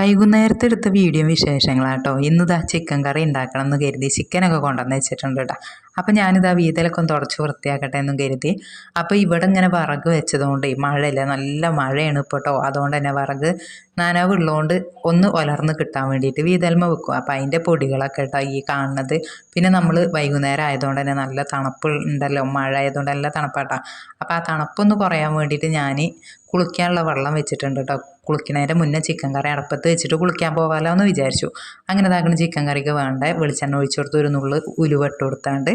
വൈകുന്നേരത്തെ എടുത്ത വീഡിയോ വിശേഷങ്ങളാട്ടോ. ഇന്നിതാ ചിക്കൻ കറി ഉണ്ടാക്കണം എന്ന് കരുതി ചിക്കനൊക്കെ കൊണ്ടുവന്ന് വെച്ചിട്ടുണ്ട് കേട്ടോ അപ്പം ഞാനിതാ വീതലൊക്കെ ഒന്ന് തുടച്ച് വൃത്തിയാക്കട്ടെ എന്നും കരുതി. അപ്പോൾ ഇവിടെ ഇങ്ങനെ വിറക് വെച്ചതുകൊണ്ട് മഴയില്ല നല്ല മഴയാണ് ഇപ്പോൾ കേട്ടോ അതുകൊണ്ട് തന്നെ വിറക് നനവുള്ളതുകൊണ്ട് ഒന്ന് ഒലർന്ന് കിട്ടാൻ വേണ്ടിയിട്ട് വീതൽമ വെക്കും. അപ്പോൾ അതിന്റെ പൊടികളൊക്കെ കേട്ടോ ഈ കാണുന്നത്. പിന്നെ നമ്മൾ വൈകുന്നേരം ആയതുകൊണ്ട് തന്നെ നല്ല തണുപ്പ് ഉണ്ടല്ലോ. മഴ ആയതുകൊണ്ട് നല്ല തണുപ്പാട്ടോ അപ്പോൾ ആ തണുപ്പൊന്ന് കുറയാൻ വേണ്ടിയിട്ട് ഞാൻ കുളിക്കാനുള്ള വെള്ളം വെച്ചിട്ടുണ്ട് കേട്ടോ കുളിക്കുന്നതിന്റെ മുന്നേ ചിക്കൻ കറി അടപ്പത്ത് വെച്ചിട്ട് കുളിക്കാൻ പോകാമല്ലോ എന്ന് വിചാരിച്ചു. അങ്ങനെ ഇതാക്കുന്ന ചിക്കൻ കറിക്ക് വേണ്ട? വെളിച്ചെണ്ണ ഒഴിച്ചു കൊടുത്ത് ഒരു നുള്ളു ഉലുവട്ട് കൊടുത്താണ്ട്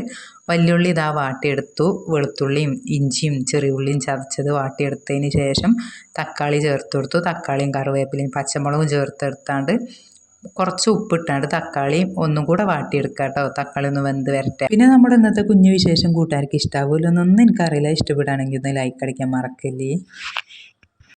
വല്യുള്ളി ഇതാ വാട്ടിയെടുത്തു. വെളുത്തുള്ളിയും ഇഞ്ചിയും ചെറിയ ഉള്ളിയും ചതച്ചത് വാട്ടിയെടുത്തതിന് ശേഷം തക്കാളി ചേർത്ത് കൊടുത്തു. തക്കാളിയും കറിവേപ്പിലയും പച്ചമുളകും ചേർത്തെടുത്താണ്ട് കുറച്ച് ഉപ്പിട്ടാണ്ട് തക്കാളിയും ഒന്നും കൂടെ വാട്ടിയെടുക്കുക കേട്ടോ തക്കാളി ഒന്ന് വെന്ത് വരട്ടെ. പിന്നെ നമ്മുടെ ഇന്നത്തെ കുഞ്ഞു വിശേഷം കൂട്ടുകാർക്ക് ഇഷ്ടാവുമല്ലോ എന്നൊന്നും എനിക്കറിയില്ല. ഇഷ്ടപ്പെടുകയാണെങ്കിൽ ഒന്ന് ലൈക്ക് അടിക്കാൻ മറക്കല്ലേ?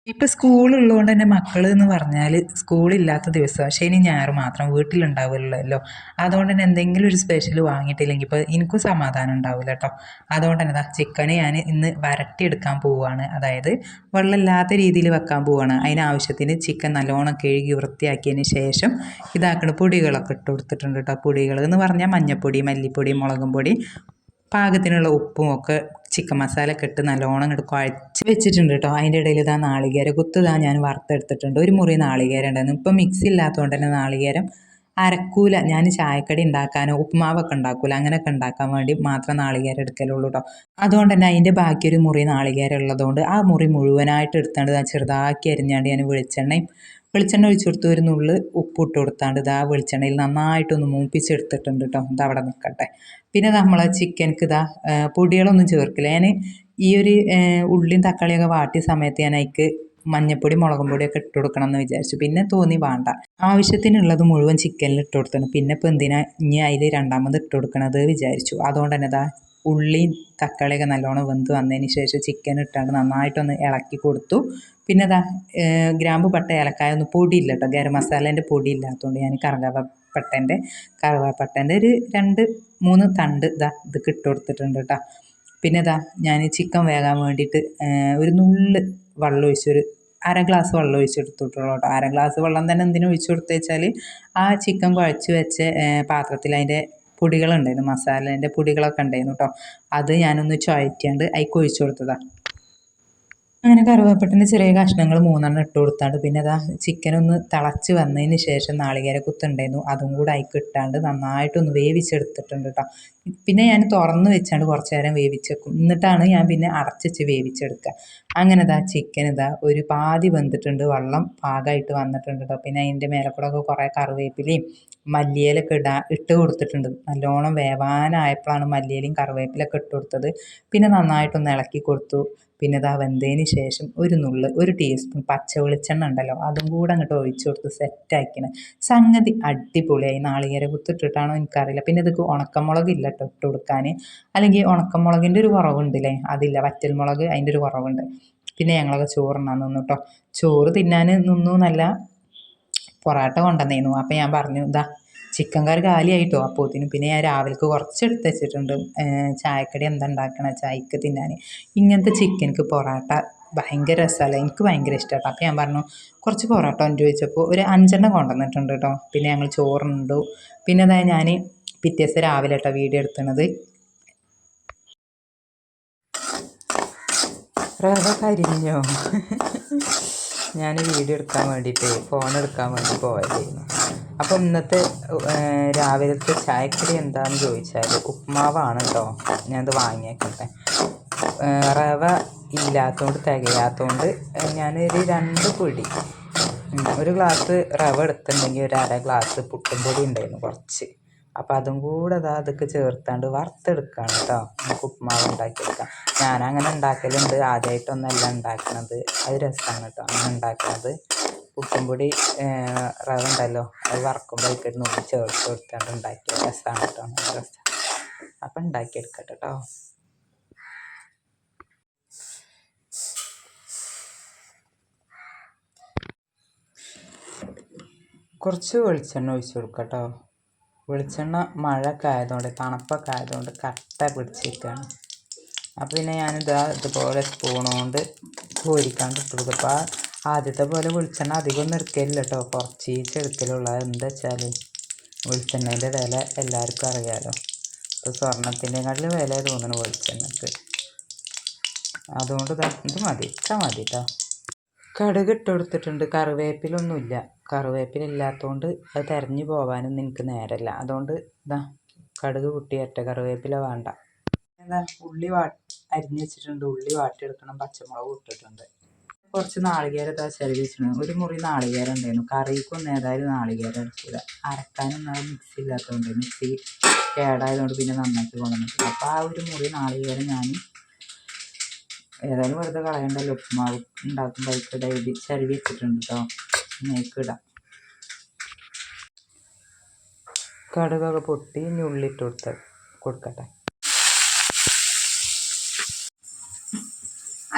ഇപ്പം സ്കൂളുള്ളതുകൊണ്ട് തന്നെ മക്കൾ എന്ന് പറഞ്ഞാൽ സ്കൂളില്ലാത്ത ദിവസം ശനി ഞായർ മാത്രം വീട്ടിലുണ്ടാവില്ലല്ലോ അതുകൊണ്ട് തന്നെ എന്തെങ്കിലും ഒരു സ്പെഷ്യൽ വാങ്ങിയിട്ടില്ലെങ്കിൽ ഇപ്പോൾ എനിക്കും സമാധാനം ഉണ്ടാവില്ല കേട്ടോ. അതുകൊണ്ട് തന്നെ ചിക്കന് ഞാൻ ഇന്ന് വരട്ടിയെടുക്കാൻ പോവുകയാണ് അതായത് വെള്ളമില്ലാത്ത രീതിയിൽ വെക്കാൻ പോവുകയാണ് അതിനാവശ്യത്തിന് ചിക്കൻ നല്ലോണം കഴുകി വൃത്തിയാക്കിയതിന് ശേഷം ഇതാക്കുന്ന പൊടികളൊക്കെ ഇട്ട് കൊടുത്തിട്ടുണ്ട് കേട്ടോ. പൊടികൾ എന്ന് പറഞ്ഞാൽ മഞ്ഞൾപ്പൊടി മല്ലിപ്പൊടി മുളകും പൊടി പാകത്തിനുള്ള ഉപ്പും ഒക്കെ ചിക്കൻ മസാല കെട്ട് നല്ലോണം ഇങ്ങോട്ട് കുഴച്ച് വെച്ചിട്ടുണ്ട് കേട്ടോ അതിന്റെ ഇടയിൽ ഇതാ നാളികേരം. കുത്തുതാ ഞാൻ വറുത്തെടുത്തിട്ടുണ്ട്. ഒരു മുറി നാളികേരം ഉണ്ടായിരുന്നു. ഇപ്പം മിക്സി ഇല്ലാത്തതുകൊണ്ട് തന്നെ നാളികേരം അരക്കൂല. ഞാൻ ചായക്കടി ഉണ്ടാക്കാനോ ഉപ്പുമാവൊക്കെ ഉണ്ടാക്കൂല അങ്ങനെയൊക്കെ ഉണ്ടാക്കാൻ വേണ്ടി മാത്രം നാളികേരം എടുക്കലുള്ളൂ കേട്ടോ അതുകൊണ്ട് തന്നെ അതിന്റെ ബാക്കിയൊരു മുറി നാളികേരം ഉള്ളതുകൊണ്ട് ആ മുറി മുഴുവനായിട്ട് എടുത്താണ്ട് ഞാൻ ചെറുതാക്കി അരിഞ്ഞാണ്ട് ഞാൻ വെളിച്ചെണ്ണയും വെളിച്ചെണ്ണ ഒഴിച്ചു കൊടുത്ത് ഒരു നുള്ള് ഉപ്പിട്ട് കൊടുത്താണ്ട് ഇതാ വെളിച്ചെണ്ണയിൽ നന്നായിട്ടൊന്ന് മൂപ്പിച്ചെടുത്തിട്ടുണ്ട് കേട്ടോ ഇത് അവിടെ നിൽക്കട്ടെ പിന്നെ നമ്മൾ ചിക്കൻക്ക് ഇതാ പൊടികളൊന്നും ചേർക്കില്ല. ഞാൻ ഈ ഒരു ഉള്ളിയും തക്കാളിയൊക്കെ വാട്ടിയ സമയത്ത് ഞാൻ അതിക്ക് മഞ്ഞപ്പൊടി മുളകും പൊടിയൊക്കെ ഇട്ട് കൊടുക്കണം എന്ന് വിചാരിച്ചു. പിന്നെ തോന്നി വേണ്ട. ആവശ്യത്തിനുള്ളത് മുഴുവൻ ചിക്കനിൽ ഇട്ട് കൊടുത്തണം. പിന്നെ ഇപ്പം എന്തിനാ ഇനി അതിൽ രണ്ടാമത് ഇട്ട് കൊടുക്കണത് വിചാരിച്ചു. അതുകൊണ്ട് തന്നെ ഇതാ ഉള്ളിയും തക്കാളിയൊക്കെ നല്ലോണം വെന്ത് വന്നതിന് ശേഷം ചിക്കൻ ഇട്ടാണ്ട് നന്നായിട്ടൊന്ന് ഇളക്കി കൊടുത്തു. പിന്നെ ഇതാ ഗ്രാമ്പു പട്ട ഏലക്കായ പൊടിയില്ല കേട്ടോ ഗരം മസാലേന്റെ പൊടി ഇല്ലാത്തതുകൊണ്ട് ഞാൻ കറുകപ്പട്ടേന്റെ കറുവാപ്പട്ടേന്റെ ഒരു രണ്ട് മൂന്ന് തണ്ട് ഇതാ ഇത് ഇട്ട് കൊടുത്തിട്ടുണ്ട് കേട്ടോ പിന്നെ ഇതാ ഞാൻ ചിക്കൻ വേകാൻ വേണ്ടിയിട്ട് ഒരു നുള്ള് വെള്ളം ഒഴിച്ചൊരു അര ഗ്ലാസ് വെള്ളം ഒഴിച്ചെടുത്തിട്ടുള്ളൂ കേട്ടോ. അര ഗ്ലാസ് വെള്ളം തന്നെ എന്തിനു ഒഴിച്ചു കൊടുത്തു വെച്ചാൽ ആ ചിക്കൻ കുഴച്ച് വെച്ച പാത്രത്തിൽ അതിന്റെ പൊടികളുണ്ടായിരുന്നു. മസാലേന്റെ പൊടികളൊക്കെ ഉണ്ടായിരുന്നു കേട്ടോ. അത് ഞാനൊന്ന് ചുഴറ്റിയാണ്ട് അതിൽ ഒഴിച്ചു കൊടുത്തതാണ് അങ്ങനെ കറുവാപ്പട്ടന്റെ ചെറിയ കഷ്ണങ്ങൾ മൂന്നെണ്ണം ഇട്ട് കൊടുത്താണ്ട് പിന്നെ അതാ ചിക്കൻ ഒന്ന് തിളച്ച് വന്നതിന് ശേഷം നാളികേര കുത്തുണ്ടായിരുന്നു അതും കൂടെ അതിക്ക് ഇട്ടാണ്ട് നന്നായിട്ടൊന്ന് വേവിച്ചെടുത്തിട്ടുണ്ട് കേട്ടോ പിന്നെ ഞാൻ തുറന്ന് വെച്ചാണ്ട് കുറച്ച് നേരം വേവിച്ചേക്കും. എന്നിട്ടാണ് ഞാൻ പിന്നെ അടച്ചിച്ച് വേവിച്ചെടുക്കുക. അങ്ങനെ ഇതാ ചിക്കൻ ഇതാ ഒരു പാതി വെന്തിട്ടുണ്ട്. വെള്ളം പാകമായിട്ട് വന്നിട്ടുണ്ട് കേട്ടോ പിന്നെ അതിന്റെ മേലെ കൂടെ ഒക്കെ കുറേ കറിവേപ്പിലയും മല്ലിയിലൊക്കെ ഇടാ ഇട്ട് കൊടുത്തിട്ടുണ്ട്. നല്ലോണം വേവാനായപ്പോഴാണ് മല്ലിയിലയും കറിവേപ്പിലൊക്കെ ഇട്ട് കൊടുത്തത്. പിന്നെ നന്നായിട്ടൊന്ന് ഇളക്കി കൊടുത്തു. പിന്നെ ഇതാ വെന്തതിന് ശേഷം ഒരു നുള്ള് ഒരു ടീസ്പൂൺ പച്ച വെളിച്ചെണ്ണ ഉണ്ടല്ലോ അതും കൂടെ അങ്ങോട്ട് ഒഴിച്ചു കൊടുത്ത് സെറ്റാക്കിന് സംഗതി അടിപൊളിയായി. നാളികേര കുത്തിട്ടിട്ടാണോ എനിക്കറിയില്ല. പിന്നെ ഇതൊക്കെ ഉണക്കമുളക് ഇല്ല കേട്ടോ ഇട്ട് കൊടുക്കാൻ അല്ലെങ്കിൽ ഉണക്കമുളകിന്റെ ഒരു കുറവുണ്ടല്ലേ? അതില്ല. വറ്റൽമുളക് അതിന്റെ ഒരു കുറവുണ്ട്. പിന്നെ ഞങ്ങളൊക്കെ ചോറുണ്ണാൻ നിന്നു കേട്ടോ ചോറ് തിന്നാൻ നിന്നു എന്നല്ല പൊറാട്ട കൊണ്ടുവന്നേനു. അപ്പം ഞാൻ പറഞ്ഞു ഇതാ ചിക്കൻ കറി കാലിയായിട്ടോ അപ്പോത്തിന് പിന്നെ ഞാൻ രാവിലേക്ക് കുറച്ച് എടുത്ത് വെച്ചിട്ടുണ്ട് ചായക്കടി എന്താ ഉണ്ടാക്കണ? ചായക്ക് തിന്നാൻ ഇങ്ങനത്തെ ചിക്കനക്ക് പൊറോട്ട ഭയങ്കര രസമല്ല എനിക്ക് ഭയങ്കര ഇഷ്ടമാണ് അപ്പോൾ ഞാൻ പറഞ്ഞു കുറച്ച് പൊറോട്ട എന്ന് ചോദിച്ചപ്പോൾ ഒരു അഞ്ചെണ്ണം കൊണ്ടുവന്നിട്ടുണ്ട് കേട്ടോ പിന്നെ ഞങ്ങൾ ചോറുണ്ടു. പിന്നെ അതായത് ഞാൻ പിറ്റേ ദിവസം രാവിലെ കേട്ടോ വീഡിയോ എടുത്തണത്. കരിഞ്ഞോ? ഞാൻ വീഡിയോ എടുക്കാൻ വേണ്ടിയിട്ട് ഫോൺ എടുക്കാൻ വേണ്ടി പോയതായിരുന്നു. അപ്പോൾ ഇന്നത്തെ രാവിലത്തെ ചായക്കടി എന്താണെന്ന് ചോദിച്ചാൽ ഉപ്മാവാണ് കേട്ടോ ഞാനത് വാങ്ങിയേക്കട്ടെ. റവ ഇല്ലാത്തതുകൊണ്ട് തികയാത്തതുകൊണ്ട് ഞാനൊരു രണ്ട് പൊടി ഒരു ഗ്ലാസ് റവ എടുത്തിട്ടുണ്ടെങ്കിൽ ഒരു അര ഗ്ലാസ് പുട്ടും പൊടി ഉണ്ടായിരുന്നു കുറച്ച്. അപ്പോൾ അതും കൂടെ അതാ അതൊക്കെ ചേർത്താണ്ട് വറുത്തെടുക്കുകയാണ് കേട്ടോ നമുക്ക് ഉപ്പുമാവ് ഉണ്ടാക്കിയെടുക്കാം. ഞാനങ്ങനെ ഉണ്ടാക്കലുണ്ട്. ആദ്യമായിട്ടൊന്നല്ല ഉണ്ടാക്കണത്. അത് രസമാണ് കേട്ടോ അങ്ങനെ ഉണ്ടാക്കുന്നത് പുട്ടും പൊടി റവ ഉണ്ടല്ലോ. അത് വറക്കുമ്പോൾ അതിൽ നുള്ളി ചേർത്ത് കൊടുത്താണ്ട് ഉണ്ടാക്കിയ രസമാണ് കേട്ടോ രസം. അപ്പം ഉണ്ടാക്കിയെടുക്കട്ടെ കേട്ടോ കുറച്ച് വെളിച്ചെണ്ണ ഒഴിച്ച് കൊടുക്കാം കേട്ടോ വെളിച്ചെണ്ണ മഴയൊക്കെ ആയതുകൊണ്ട് തണുപ്പൊക്കെ ആയതുകൊണ്ട് കട്ട പിടിച്ചിരിക്കുകയാണ് അപ്പോൾ പിന്നെ ഞാനിതാ ഇതുപോലെ സ്പൂൺ കൊണ്ട് കോരിക്കാണ്ട് അപ്പോൾ ആദ്യത്തെ പോലെ വെളിച്ചെണ്ണ അധികം ഒന്നും എടുക്കലില്ല കേട്ടോ കുറച്ച് ചെടുക്കലുള്ള എന്താ വെച്ചാൽ വെളിച്ചെണ്ണേന്റെ വില എല്ലാവർക്കും അറിയാമല്ലോ ഇപ്പോൾ സ്വർണത്തിന്റെക്കാട്ടിലും വില തോന്നുന്നു വെളിച്ചെണ്ണക്ക്. അതുകൊണ്ട് ഇത് മതി. ഇത്ര മതി കേട്ടോ കടുക് ഇട്ട് കൊടുത്തിട്ടുണ്ട്. കറിവേപ്പിലൊന്നുമില്ല. കറിവേപ്പിലില്ലാത്തതുകൊണ്ട് അത് തെരഞ്ഞു പോകാനൊന്നും എനിക്ക് നേരമില്ല അതുകൊണ്ട് ഇതാ കടുക് പൊട്ടിയട്ടെ കറിവേപ്പില വേണ്ട. എന്താ ഉള്ളി വാ അരിഞ്ഞ് വെച്ചിട്ടുണ്ട്. ഉള്ളി വാട്ടിയെടുക്കണം. പച്ചമുളക് ഇട്ടിട്ടുണ്ട് കുറച്ച് നാളികേരം ഇതാ ചെറിയ വെച്ചിട്ടുണ്ട് ഒരു മുറി നാളികേരം ഉണ്ടായിരുന്നു. കറിക്കൊന്നും ഏതായാലും നാളികേരം എടുക്കില്ല അരക്കാനൊന്നും അത് മിക്സി ഇല്ലാത്തതുകൊണ്ട് മിക്സി കേടായതുകൊണ്ട് പിന്നെ നന്നാക്കി കൊണ്ടുവന്നിട്ടില്ല അപ്പോൾ ആ ഒരു മുറി നാളികേരം ഞാൻ ഏതായാലും വെറുതെ കളയണ്ടല്ലോ. ഉപ്പുമാവ് ഉണ്ടാക്കുമ്പോൾ ചരുവി വെച്ചിട്ടുണ്ട് കേട്ടോ ഇടാം കടുകൊക്കെ പൊട്ടി ഇനി ഉള്ളിട്ട് കൊടുത്ത് കൊടുക്കട്ടെ.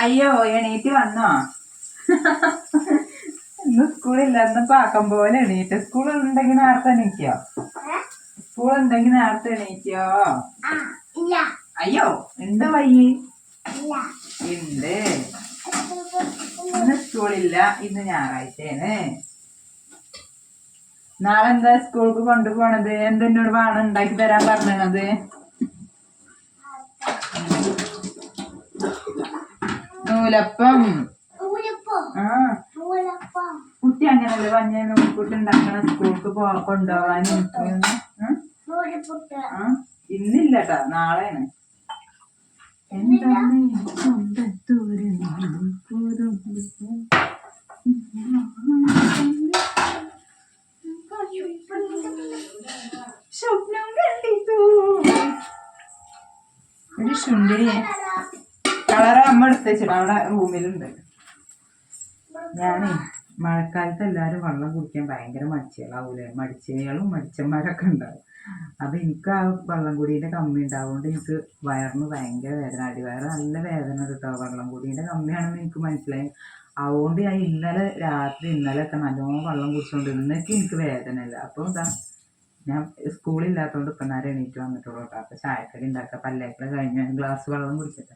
അയ്യോ എണീറ്റ് വന്നോ? ഇന്ന് സ്കൂളില്ല ഇന്നിപ്പോ ആക്കം പോലെ എണീറ്റ്. സ്കൂൾ ഉണ്ടെങ്കിൽ നേരത്തെ എണീക്കോ? സ്കൂൾ ഉണ്ടെങ്കിൽ നേരത്തെ എണീക്കോ? അയ്യോ എന്താ വയ്യ? ഉണ്ട് ഇന്ന് സ്കൂളില്ല ഇന്ന് ഞായറാഴ്ചയാണ്. നാളെ എന്താ സ്കൂൾക്ക് കൊണ്ടുപോണത് എന്തെന്നോട് വേണം ഉണ്ടാക്കി തരാൻ പറഞ്ഞത്? നൂലപ്പം. ആ. കുട്ടി അങ്ങനല്ലേ പഞ്ഞ നൂൽക്കുട്ടി ഉണ്ടാക്കണ സ്കൂൾക്ക് പോ കൊണ്ടുപോകാൻ ആ. ഇന്നില്ല കേട്ടോ നാളെയാണ്. എന്താണ്? കളറ് അമ്മ എടുത്ത് വെച്ചിട്ട് അവിടെ റൂമിലുണ്ട്. ഞാനേ മഴക്കാലത്ത് എല്ലാവരും വെള്ളം കുടിക്കാൻ ഭയങ്കര മടിച്ചുകളാവൂലേ മടിച്ചുകളും മടിച്ചന്മാരൊക്കെ ഉണ്ടാവും. അപ്പം എനിക്ക് ആ വെള്ളം കുടീന്റെ കമ്മി ഉണ്ടാവുകൊണ്ട് എനിക്ക് വയറിന് ഭയങ്കര വേദന. അടിവയറ് നല്ല വേദന കേട്ടോ വെള്ളം കുടീന്റെ കമ്മിയാണെന്ന് എനിക്ക് മനസ്സിലായി. അതുകൊണ്ട് ഞാൻ ഇന്നലെ രാത്രി ഇന്നലെ ഒക്കെ നല്ലോണം വെള്ളം കുടിച്ചുകൊണ്ട് ഇന്നൊക്കെ എനിക്ക് വേദന ഇല്ല അപ്പോൾ ഇതാ ഞാൻ സ്കൂളില്ലാത്തതുകൊണ്ട് ഇപ്പം നേരം എണീറ്റ് വന്നിട്ടുള്ളൂ കേട്ടോ അപ്പം ചായക്കടി ഉണ്ടാക്കുക പല്ലേക്കൽ കഴിഞ്ഞ് ഗ്ലാസ് വെള്ളം കുടിച്ചിട്ട്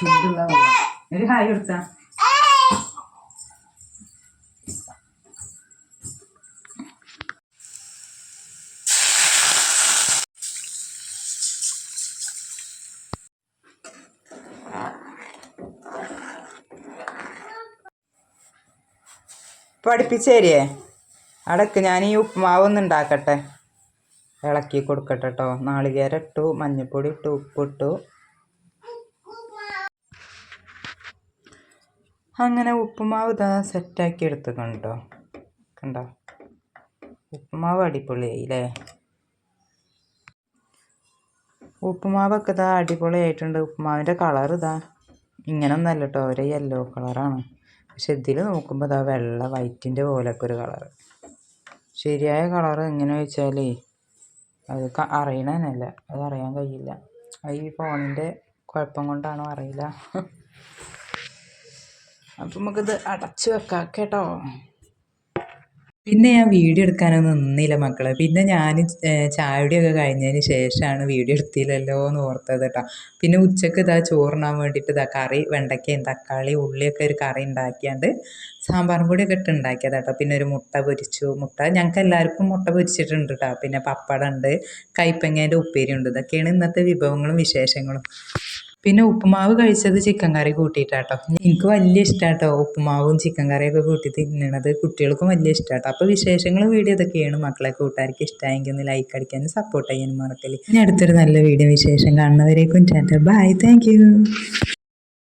ചൂടുള്ള ഒരു ഹായ് കൊടുത്താ. പഠിപ്പിച്ചേരിയേ. അടക്ക് ഞാൻ ഈ ഉപ്പുമാവ് ഒന്ന് ഉണ്ടാക്കട്ടെ. ഇളക്കി കൊടുക്കട്ടെ കേട്ടോ നാളികേരം ഇട്ടു മഞ്ഞൾപ്പൊടി ഇട്ടു ഉപ്പിട്ടു അങ്ങനെ ഉപ്പുമാവ് ഇതാ സെറ്റാക്കി എടുത്തുക്കണ്ടോ കണ്ടോ? ഉപ്പുമാവ് അടിപൊളിയായി അല്ലേ ഉപ്പുമാവൊക്കെ ഇതാ അടിപൊളിയായിട്ടുണ്ട്. ഉപ്പുമാവിന്റെ കളർ ഇതാ ഇങ്ങനെ ഒന്നല്ല കേട്ടോ ഒരു യെല്ലോ കളറാണ്. പക്ഷെ ഇതിൽ നോക്കുമ്പോൾ ഇതാ വെള്ള വൈറ്റിന്റെ പോലൊക്കെ ഒരു കളറ്. ശരിയായ കളർ എങ്ങനെ വെച്ചാലേ അത് അറിയണതന്നെയല്ല അത് അറിയാൻ കഴിയില്ല. ഈ ഫോണിന്റെ കുഴപ്പം കൊണ്ടാണോ അറിയില്ല. അപ്പം നമുക്കിത് അടച്ചു വെക്കാം കേട്ടോ. പിന്നെ ഞാൻ വീഡിയോ എടുക്കാനൊന്നും നിന്നില്ല മക്കളെ. പിന്നെ ഞാൻ ചായയുടെയൊക്കെ കഴിഞ്ഞതിന് ശേഷമാണ് വീഡിയോ എടുത്തില്ലല്ലോ എന്ന് ഓർത്തത് കേട്ടോ. പിന്നെ ഉച്ചയ്ക്ക് ഇതാ ചോറിനാൻ വേണ്ടിയിട്ട് ഇതാ കറി വെണ്ടയ്ക്കയും തക്കാളി ഉള്ളിയൊക്കെ ഒരു കറി ഉണ്ടാക്കിയാണ്ട് സാമ്പാറും പൊടിയൊക്കെ ഇട്ട് ഉണ്ടാക്കിയത് കേട്ടോ. പിന്നെ ഒരു മുട്ട പൊരിച്ചു. മുട്ട ഞങ്ങൾക്ക് എല്ലാവർക്കും മുട്ട പൊരിച്ചിട്ടുണ്ട് കേട്ടോ. പിന്നെ പപ്പടം ഉണ്ട് കൈപ്പങ്ങേന്റെ ഉപ്പേരി ഉണ്ട് ഇതൊക്കെയാണ് ഇന്നത്തെ വിഭവങ്ങളും വിശേഷങ്ങളും. പിന്നെ ഉപ്പുമാവ് കഴിച്ചത് ചിക്കൻ കറി കൂട്ടിയിട്ടാട്ടോ. എനിക്ക് വലിയ ഇഷ്ടമാട്ടോ ഉപ്പുമാവും ചിക്കൻ കറിയൊക്കെ കൂട്ടി തിന്നണത്. കുട്ടികൾക്കും വലിയ ഇഷ്ടമാട്ടോ അപ്പോൾ വിശേഷങ്ങൾ വീഡിയോ ഇതൊക്കെയാണ്. മക്കളെ കൂട്ടുകാർക്ക് ഇഷ്ടമായെങ്കിൽ ഒന്ന് ലൈക്ക് അടിക്കാനും സപ്പോർട്ട് ചെയ്യാനും മറക്കൽ ഇനി അടുത്തൊരു നല്ല വീഡിയോ വിശേഷം കാണുന്നവരേക്കും ടാറ്റ ബൈ താങ്ക്